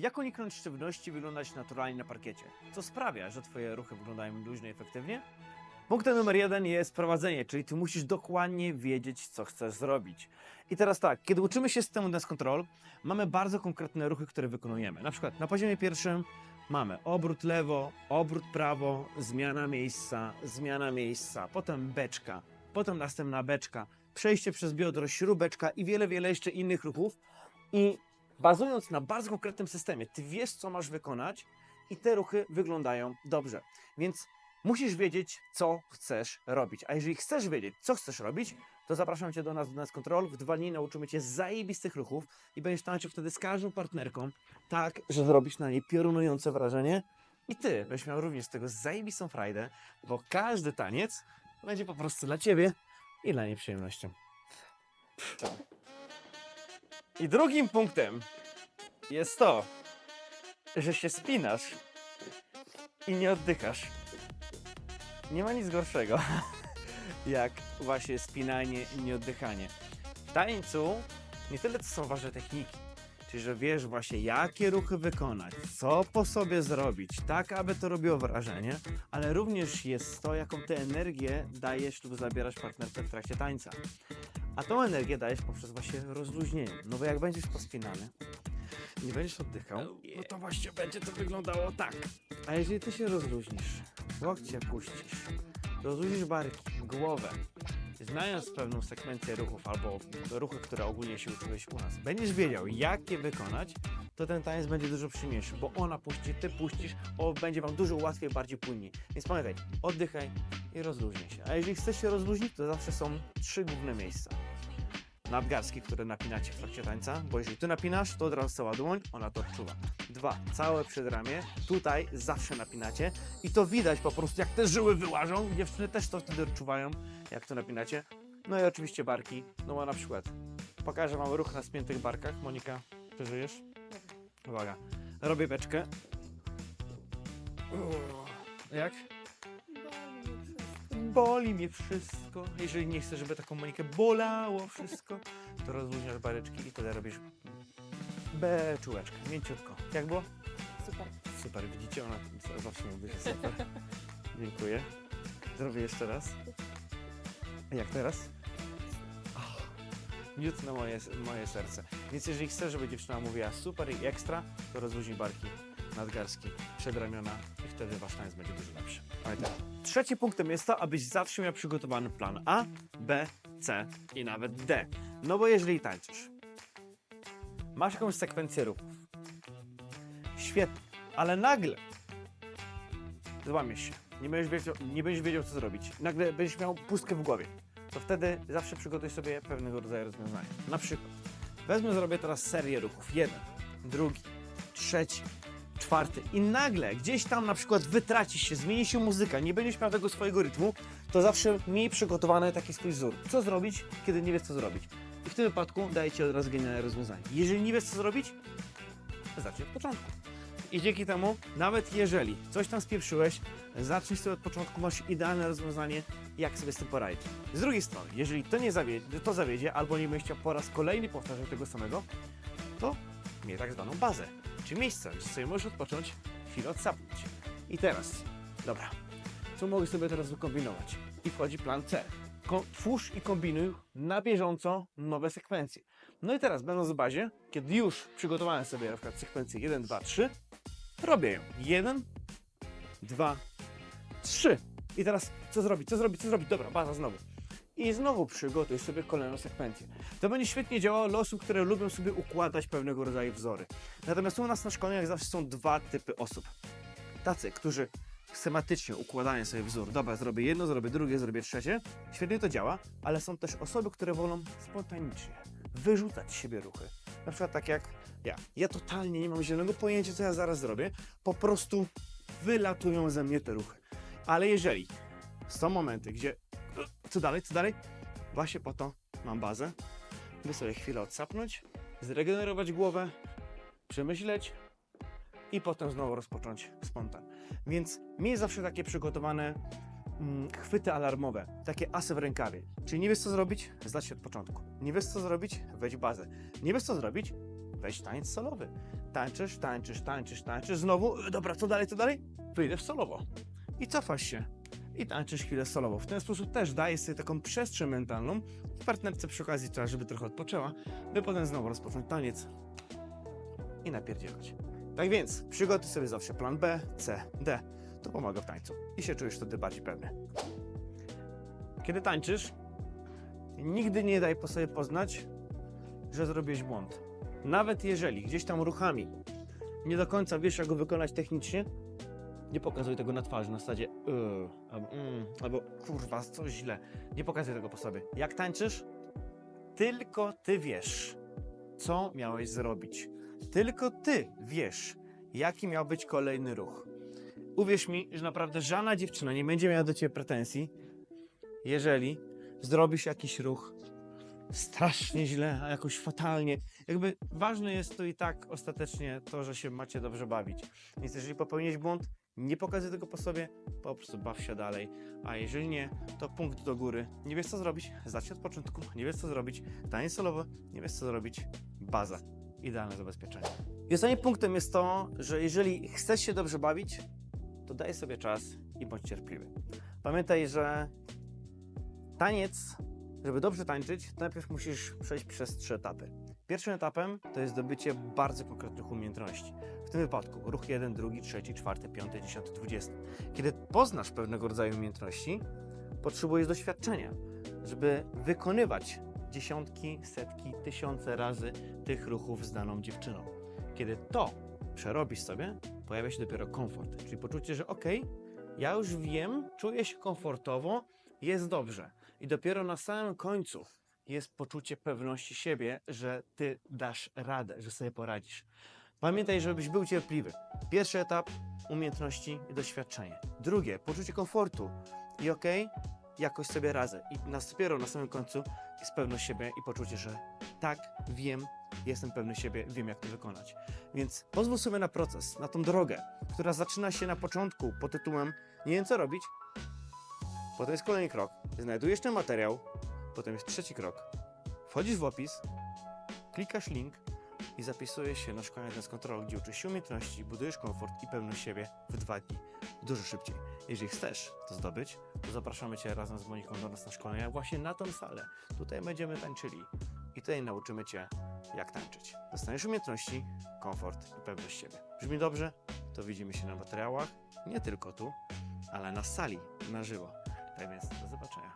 Jak uniknąć sztywności, wyglądać naturalnie na parkiecie? Co sprawia, że Twoje ruchy wyglądają luźno i efektywnie? Punktem numer jeden jest prowadzenie, czyli Ty musisz dokładnie wiedzieć, co chcesz zrobić. I teraz tak, kiedy uczymy się systemu Dance Control, mamy bardzo konkretne ruchy, które wykonujemy. Na przykład na poziomie pierwszym mamy obrót lewo, obrót prawo, zmiana miejsca, zmiana miejsca, potem beczka, potem następna beczka, przejście przez biodro, śrubeczka i wiele, wiele jeszcze innych ruchów. I bazując na bardzo konkretnym systemie, ty wiesz, co masz wykonać i te ruchy wyglądają dobrze. Więc musisz wiedzieć, co chcesz robić. A jeżeli chcesz wiedzieć, co chcesz robić, to zapraszam Cię do nas, do nas Control. W dwa dni nauczymy Cię zajebistych ruchów i będziesz tańczył wtedy z każdą partnerką tak, że zrobisz na niej piorunujące wrażenie i Ty będziesz miał również z tego zajebistą frajdę, bo każdy taniec będzie po prostu dla Ciebie i dla niej przyjemnością. I drugim punktem jest to, że się spinasz i nie oddychasz. Nie ma nic gorszego, jak właśnie spinanie i nieoddychanie. W tańcu nie tyle to są ważne techniki, czyli że wiesz właśnie jakie ruchy wykonać, co po sobie zrobić, tak aby to robiło wrażenie, ale również jest to, jaką ty energię dajesz lub zabierasz partnerce w trakcie tańca. A tą energię dajesz poprzez właśnie rozluźnienie. No bo jak będziesz pospinany, nie będziesz oddychał, no to właśnie będzie to wyglądało tak. A jeżeli ty się rozluźnisz, łokcie puścisz, rozluźnisz barki, głowę, znając pewną sekwencję ruchów albo ruchy, które ogólnie się uczyłeś u nas, będziesz wiedział, jak je wykonać, to ten taniec będzie dużo przyjemniejszy, bo ona puści, ty puścisz, o, będzie wam dużo łatwiej, bardziej płynniej. Więc pamiętaj, oddychaj i rozluźnij się. A jeżeli chcesz się rozluźnić, to zawsze są trzy główne miejsca nadgarstki, które napinacie w trakcie tańca, bo jeżeli ty napinasz, to od razu cała dłoń, ona to odczuwa. Dwa, całe przedramię, tutaj zawsze napinacie i to widać po prostu, jak te żyły wyłażą, dziewczyny też to wtedy odczuwają, jak to napinacie. No i oczywiście barki, no bo na przykład pokażę wam ruch na spiętych barkach. Monika, przeżyjesz? Uwaga, robię beczkę. Jak? Boli mnie wszystko. Jeżeli nie chcesz, żeby taką Monikę bolało wszystko, to rozluźniasz bareczki i wtedy robisz beczułeczkę, mięciutko. Jak było? Super. Super, widzicie, ona zawsze mówi, że super. Dziękuję. Zrobię jeszcze raz. Jak teraz? Oh, miód na moje, moje serce. Więc jeżeli chcesz, żeby dziewczyna mówiła super i ekstra, to rozluźnij barki, nadgarstki, przedramiona i wtedy wasz taniec będzie dużo lepszy. Pamiętaj. Trzecim punktem jest to, abyś zawsze miał przygotowany plan A, B, C i nawet D. No bo jeżeli tańczysz, masz jakąś sekwencję ruchów, świetnie, ale nagle złamiesz się, nie będziesz, wiedział, nie będziesz wiedział, co zrobić, nagle będziesz miał pustkę w głowie, to wtedy zawsze przygotuj sobie pewnego rodzaju rozwiązanie. Na przykład, wezmę, zrobię teraz serię ruchów. Jeden, drugi, trzeci, czwarty i nagle gdzieś tam na przykład wytracisz się, zmieni się muzyka, nie będziesz miał tego swojego rytmu, to zawsze miej przygotowany taki swój wzór. Co zrobić, kiedy nie wiesz, co zrobić. I w tym wypadku daję Ci od razu genialne rozwiązanie. Jeżeli nie wiesz, co zrobić, zacznij od początku. I dzięki temu, nawet jeżeli coś tam spieprzyłeś, zacznij sobie od początku, masz idealne rozwiązanie, jak sobie z tym poradzić. Z drugiej strony, jeżeli to nie zawiedzie, to zawiedzie, albo nie będziesz chciał po raz kolejny powtarzać tego samego, to miej tak zwaną bazę, czy miejsce, gdzie sobie możesz odpocząć, chwilę odsapnąć. I teraz, dobra, co mogę sobie teraz wykombinować? I wchodzi plan C. Ko- twórz i kombinuj na bieżąco nowe sekwencje. No i teraz, będąc w bazie, kiedy już przygotowałem sobie na przykład sekwencję 1, 2, 3, robię ją. 1, 2, 3. I teraz co zrobić, co zrobić, co zrobić? Dobra, baza znowu. I znowu przygotuj sobie kolejną sekwencję. To będzie świetnie działało dla osób, które lubią sobie układać pewnego rodzaju wzory. Natomiast u nas na szkoleniach zawsze są dwa typy osób. Tacy, którzy schematycznie układają sobie wzór. Dobra, zrobię jedno, zrobię drugie, zrobię trzecie. Świetnie to działa, ale są też osoby, które wolą spontanicznie wyrzucać z siebie ruchy. Na przykład tak jak ja. Ja totalnie nie mam zielonego pojęcia, co ja zaraz zrobię. Po prostu wylatują ze mnie te ruchy. Ale jeżeli są momenty, gdzie co dalej, co dalej? Właśnie po to mam bazę, by sobie chwilę odsapnąć, zregenerować głowę, przemyśleć i potem znowu rozpocząć spontan. Więc miej zawsze takie przygotowane mm, chwyty alarmowe, takie asy w rękawie. Czyli nie wiesz co zrobić? Zacznij od początku. Nie wiesz co zrobić? Wejdź w bazę. Nie wiesz co zrobić? Wejdź w taniec solowy. tańczysz, tańczysz, tańczysz, tańczysz, znowu, e, dobra, co dalej, co dalej? Wyjdziesz solowo. I cofasz się. I tańczysz chwilę solowo. W ten sposób też dajesz sobie taką przestrzeń mentalną. W partnerce przy okazji trzeba, żeby trochę odpoczęła, by potem znowu rozpocząć taniec i napierdzielać. Tak więc, przygotuj sobie zawsze plan B, C, D. To pomaga w tańcu i się czujesz wtedy bardziej pewny. Kiedy tańczysz, nigdy nie daj po sobie poznać, że zrobiłeś błąd. Nawet jeżeli gdzieś tam ruchami nie do końca wiesz, jak go wykonać technicznie, nie pokazuj tego na twarzy, na zasadzie yy, albo, mm, albo kurwa, coś źle. Nie pokazuj tego po sobie. Jak tańczysz, tylko ty wiesz, co miałeś zrobić. Tylko ty wiesz, jaki miał być kolejny ruch. Uwierz mi, że naprawdę żadna dziewczyna nie będzie miała do ciebie pretensji, jeżeli zrobisz jakiś ruch strasznie źle, a jakoś fatalnie. Jakby ważne jest tu i tak ostatecznie to, że się macie dobrze bawić. Więc jeżeli popełniłeś błąd, nie pokazuj tego po sobie, po prostu baw się dalej. A jeżeli nie, to punkt do góry. Nie wiesz co zrobić? Zacznij od początku. Nie wiesz co zrobić? Taniec solowy. Nie wiesz co zrobić? Baza. Idealne zabezpieczenie. I ostatnim punktem jest to, że jeżeli chcesz się dobrze bawić, to daj sobie czas i bądź cierpliwy. Pamiętaj, że taniec, żeby dobrze tańczyć, najpierw musisz przejść przez trzy etapy. Pierwszym etapem to jest zdobycie bardzo konkretnych umiejętności. W tym wypadku ruch 1, drugi, trzeci, czwarty, piąty, dziesiąty, dwudziesty. Kiedy poznasz pewnego rodzaju umiejętności, potrzebujesz doświadczenia, żeby wykonywać dziesiątki, setki, tysiące razy tych ruchów z daną dziewczyną. Kiedy to przerobisz sobie, pojawia się dopiero komfort, czyli poczucie, że okej, ja już wiem, czuję się komfortowo, jest dobrze. I dopiero na samym końcu jest poczucie pewności siebie, że ty dasz radę, że sobie poradzisz. Pamiętaj, żebyś był cierpliwy. Pierwszy etap umiejętności i doświadczenie. Drugie poczucie komfortu i okej, jakoś sobie radzę. I dopiero na samym końcu jest pewność siebie i poczucie, że tak, wiem, jestem pewny siebie, wiem jak to wykonać. Więc pozwól sobie na proces, na tą drogę, która zaczyna się na początku pod tytułem nie wiem co robić. Potem jest kolejny krok. Znajdujesz ten materiał. Potem jest trzeci krok. Wchodzisz w opis, klikasz link i zapisujesz się na szkolenie Dance Control, gdzie uczysz się umiejętności, budujesz komfort i pewność siebie w dwa dni. Dużo szybciej. Jeżeli chcesz to zdobyć, to zapraszamy Cię razem z Moniką do nas na szkolenia właśnie na tą salę. Tutaj będziemy tańczyli i tutaj nauczymy Cię, jak tańczyć. Dostaniesz umiejętności, komfort i pewność siebie. Brzmi dobrze? To widzimy się na materiałach, nie tylko tu, ale na sali, na żywo. Tak więc do zobaczenia.